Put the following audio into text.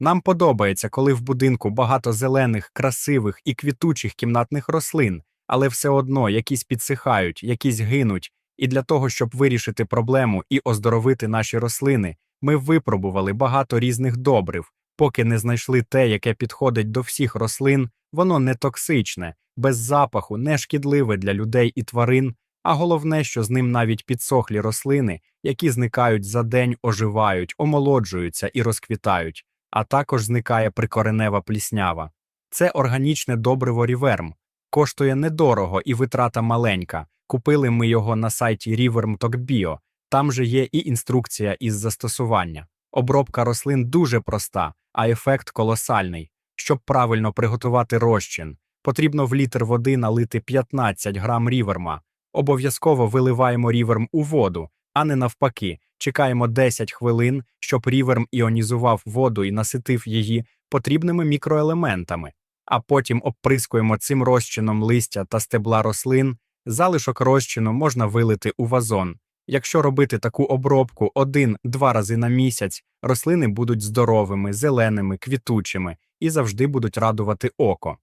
Нам подобається, коли в будинку багато зелених, красивих і квітучих кімнатних рослин, але все одно якісь підсихають, якісь гинуть. І для того, щоб вирішити проблему і оздоровити наші рослини, ми випробували багато різних добрив, поки не знайшли те, яке підходить до всіх рослин, воно не токсичне, без запаху, не шкідливе для людей і тварин, а головне, що з ним навіть підсохлі рослини, які зникають за день, оживають, омолоджуються і розквітають, а також зникає прикоренева пліснява. Це органічне добриво Ріверм. Коштує недорого і витрата маленька. Купили ми його на сайті Riverm.bio. Там же є і інструкція із застосування. Обробка рослин дуже проста, а ефект колосальний. Щоб правильно приготувати розчин, потрібно в літр води налити 15 грам ріверма. Обов'язково виливаємо ріверм у воду, а не навпаки. Чекаємо 10 хвилин, щоб ріверм іонізував воду і наситив її потрібними мікроелементами, а потім обприскуємо цим розчином листя та стебла рослин. Залишок розчину можна вилити у вазон. Якщо робити таку обробку один-два рази на місяць, рослини будуть здоровими, зеленими, квітучими і завжди будуть радувати око.